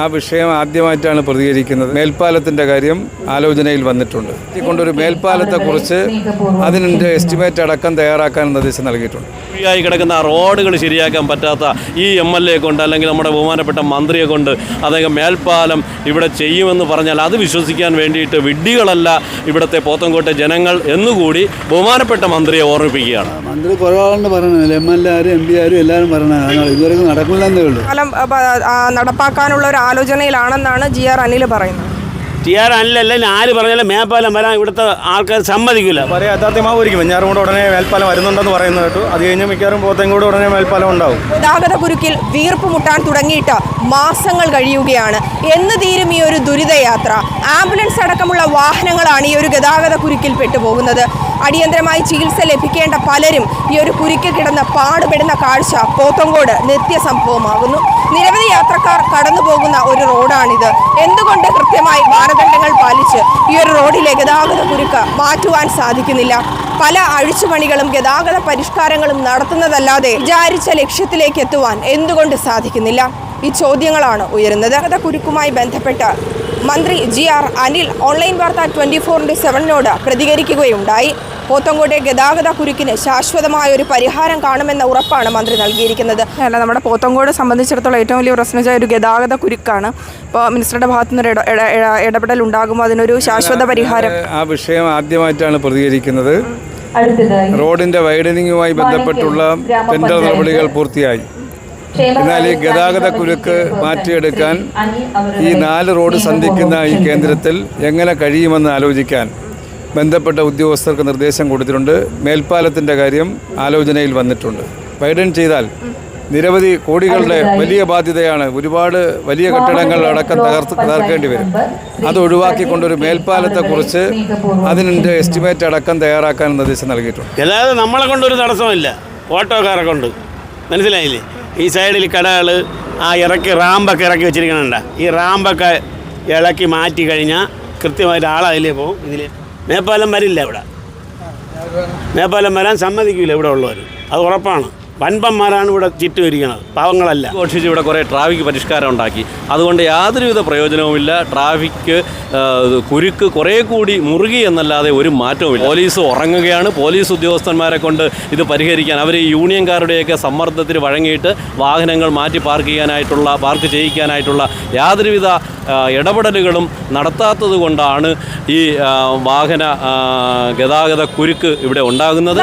ആ വിഷയം ആദ്യമായിട്ടാണ് പ്രതികരിക്കുന്നത്. മേൽപ്പാലത്തിന്റെ കാര്യം ആലോചനയിൽ വന്നിട്ടുണ്ട്. കൊണ്ടൊരു മേൽപ്പാലത്തെക്കുറിച്ച് അതിന്റെ എസ്റ്റിമേറ്റ് അടക്കം തയ്യാറാക്കാൻ നിർദ്ദേശം നൽകിയിട്ടുണ്ട്. ഫ്രീയായി കിടക്കുന്ന ആ റോഡുകൾ ശരിയാക്കാൻ പറ്റാത്ത ഈ എം എൽ എ കൊണ്ട് അല്ലെങ്കിൽ നമ്മുടെ ബഹുമാനപ്പെട്ട മന്ത്രിയെ കൊണ്ട് അദ്ദേഹം മേൽപ്പാലം ഇവിടെ ചെയ്യുമെന്ന് പറഞ്ഞാൽ അത് വിശ്വസിക്കാൻ വേണ്ടിയിട്ട് വിഡ്ഢികളല്ല ഇവിടുത്തെ പോത്തൻകോട്ടെ ജനങ്ങൾ എന്നുകൂടി ബഹുമാനപ്പെട്ട മന്ത്രിയെ ഓർമ്മിപ്പിക്കുകയാണ്. മന്ത്രി കുറവാണെന്ന് പറയണത് എം എൽ എ ആരും എം പി ആരും എല്ലാവരും പറഞ്ഞു ഇതുവരെ നടക്കില്ലെന്നേ ഉള്ളൂ. നടപ്പാക്കാനുള്ള ഒരു ആലോചനയിലാണെന്നാണ് ജി ആർ അനിൽ പറയുന്നത്. ടി ആർ അനിലല്ല ആര് പറഞ്ഞാലും മേപ്പാലം വരാൻ ഇവിടുത്തെ ആൾക്കാർ സമ്മതിക്കില്ല പറയാം യഥാർത്ഥമാവുമായിരിക്കും കൂടെ ഉടനെ മേൽപ്പാലം വരുന്നുണ്ടെന്ന് പറയുന്നത് കേട്ടു. അത് കഴിഞ്ഞ് മിക്കവാറും പോത്തെങ്കോട് ഉടനെ മേൽപ്പാലം ഉണ്ടാവും. ഗതാഗത കുരുക്കിൽ വീർപ്പ് മുട്ടാൻ തുടങ്ങിയിട്ട് മാസങ്ങൾ കഴിയുകയാണ്. എന്ന് തീരും ഈ ഒരു ദുരിതയാത്ര? ആംബുലൻസ് അടക്കമുള്ള വാഹനങ്ങളാണ് ഈ ഒരു ഗതാഗത കുരുക്കിൽ പെട്ടുപോകുന്നത്. അടിയന്തരമായി ചികിത്സ ലഭിക്കേണ്ട പലരും ഈ ഒരു കുരുക്കിൽ കിടന്ന് പാടുപെടുന്ന കാഴ്ച പോത്തങ്കോട് നിത്യസംഭവമാകുന്നു. നിരവധി യാത്രക്കാർ കടന്നു പോകുന്ന ഒരു റോഡാണിത്. എന്തുകൊണ്ട് കൃത്യമായി മാനദണ്ഡങ്ങൾ പാലിച്ച് ഈ ഒരു റോഡിലെ ഗതാഗത കുരുക്ക് മാറ്റുവാൻ സാധിക്കുന്നില്ല? പല അഴിച്ചുപണികളും ഗതാഗത പരിഷ്കാരങ്ങളും നടത്തുന്നതല്ലാതെ വിചാരിച്ച ലക്ഷ്യത്തിലേക്ക് എത്തുവാൻ എന്തുകൊണ്ട് സാധിക്കുന്നില്ല? ഈ ചോദ്യങ്ങളാണ് ഉയരുന്നത്. ഗതാഗത കുരുക്കുമായി ബന്ധപ്പെട്ട് മന്ത്രി ജി ആർ അനിൽ ഓൺലൈൻ വാർത്ത ട്വന്റി ഫോറിന്റെ സെവനിനോട് പ്രതികരിക്കുകയുണ്ടായി. പോത്തങ്കോട്ടെ ഗതാഗത കുരുക്കിന് ശാശ്വതമായ ഒരു പരിഹാരം കാണുമെന്ന ഉറപ്പാണ് മന്ത്രി നൽകിയിരിക്കുന്നത്. അല്ല നമ്മുടെ പോത്തങ്കോട് സംബന്ധിച്ചിടത്തോളം ഏറ്റവും വലിയ പ്രശ്നം വെച്ചാൽ ഒരു ഗതാഗത കുരുക്കാണ്. ഇപ്പോൾ മിനിസ്റ്ററുടെ ഭാഗത്തു നിന്നൊരു ഇട- ഇട- ഇട- ഇടപെടൽ ഉണ്ടാകുമ്പോൾ അതിനൊരു ശാശ്വത പരിഹാരം. ആ വിഷയം ആദ്യമായിട്ടാണ് പ്രതികരിക്കുന്നത്. അടുത്തതായി റോഡിന്റെ വൈഡനിങ്ങുമായി ബന്ധപ്പെട്ടുള്ള ടെൻഡർ നടപടികൾ പൂർത്തിയായി. എന്നാൽ ഈ ഗതാഗത കുരുക്ക് മാറ്റിയെടുക്കാൻ ഈ നാല് റോഡ് സന്ധിക്കുന്ന ഈ കേന്ദ്രത്തിൽ എങ്ങനെ കഴിയുമെന്ന് ആലോചിക്കാൻ ബന്ധപ്പെട്ട ഉദ്യോഗസ്ഥർക്ക് നിർദ്ദേശം കൊടുത്തിട്ടുണ്ട്. മേൽപ്പാലത്തിന്റെ കാര്യം ആലോചനയിൽ വന്നിട്ടുണ്ട്. വൈഡൻ ചെയ്താൽ നിരവധി കോടികളുടെ വലിയ ബാധ്യതയാണ് ഒരുപാട് വലിയ കെട്ടിടങ്ങൾ അടക്കം തകർത്ത് തകർക്കേണ്ടി വരും. അത് ഒഴിവാക്കിക്കൊണ്ടൊരു മേൽപ്പാലത്തെക്കുറിച്ച് അതിന്റെ എസ്റ്റിമേറ്റ് അടക്കം തയ്യാറാക്കാൻ നിർദ്ദേശം നൽകിയിട്ടുണ്ട്. ഗതാഗതം നമ്മളെ കൊണ്ടൊരു തടസ്സമില്ല ഓട്ടോക്കാരെ കൊണ്ട്. മനസ്സിലായില്ലേ? ഈ സൈഡിൽ കടകൾ ആ ഇറക്കി റാമ്പൊക്കെ ഇറക്കി വെച്ചിരിക്കണുണ്ട്. ഈ റാമ്പൊക്കെ ഇളക്കി മാറ്റി കഴിഞ്ഞാൽ കൃത്യമായിട്ട് ആളതിലേ പോകും. ഇതിൽ മേപ്പാലം വരില്ല ഇവിടെ. മേപ്പാലം വരാൻ സമ്മതിക്കില്ല ഇവിടെ ഉള്ളവർ അത് ഉറപ്പാണ്. വൻപന്മാരാണ് ഇവിടെ ചുറ്റും ഇരിക്കുന്നത് പാവങ്ങളല്ല. ഘോഷിച്ച് ഇവിടെ കുറേ ട്രാഫിക് പരിഷ്കാരം ഉണ്ടാക്കി. അതുകൊണ്ട് യാതൊരുവിധ പ്രയോജനവുമില്ല. ട്രാഫിക് കുരുക്ക് കുറേ കൂടി മുറുകി എന്നല്ലാതെ ഒരു മാറ്റവുമില്ല. പോലീസ് ഉറങ്ങുകയാണ്. പോലീസ് ഉദ്യോഗസ്ഥന്മാരെ കൊണ്ട് ഇത് പരിഹരിക്കാൻ അവർ ഈ യൂണിയൻകാരുടെയൊക്കെ സമ്മർദ്ദത്തിന് വഴങ്ങിയിട്ട് വാഹനങ്ങൾ മാറ്റി പാർക്ക് ചെയ്യാനായിട്ടുള്ള പാർക്ക് ചെയ്യിക്കാനായിട്ടുള്ള യാതൊരുവിധ ഇടപെടലുകളും നടത്താത്തത് കൊണ്ടാണ് ഈ വാഹന ഗതാഗത കുരുക്ക് ഇവിടെ ഉണ്ടാകുന്നത്.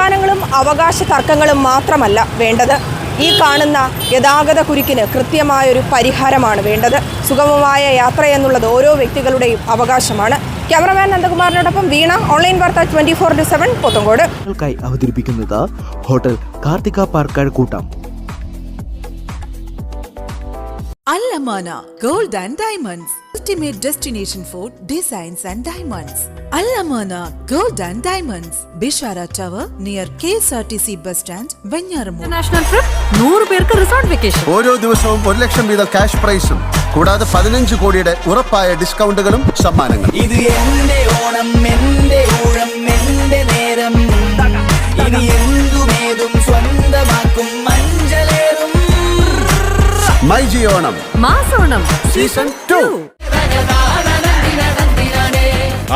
അവകാശ തർക്കങ്ങളും മാത്രമല്ല വേണ്ടത്. ഈ കാണുന്ന ഗതാഗത കുരുക്കിന് കൃത്യമായൊരു പരിഹാരമാണ് വേണ്ടത്. സുഗമമായ യാത്ര എന്നുള്ളത് ഓരോ വ്യക്തികളുടെയും അവകാശമാണ്. ക്യാമറമാൻ നന്ദകുമാറിനോടൊപ്പം വീണ ഓൺലൈൻ വാർത്ത twenty four to seven Pothencode. അവതരിപ്പിക്കുന്നത് ഹോട്ടൽ കാർത്തിക പാർക്കാട് കൂട്ടം. Alamana destination for designs and diamonds. Alamana gold and diamonds. Bishara tower near K S R T C bus stand Venyaramur. National trip നൂറ് പേർക്ക് resort vacation ഓരോ ദിവസവും ഒരു ലക്ഷം വീതം cash പ്രൈസും കൂടാതെ പതിനഞ്ച് കോടിയുടെ ഉറപ്പായ ഡിസ്കൗണ്ടുകളും സമ്മാനങ്ങളും. ഇത് മൈ ജി ഓണം മാസോണം. സീസൺ ടു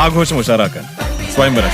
ആഘോഷം ഉഷാറാക്കാൻ. സ്വയംവരം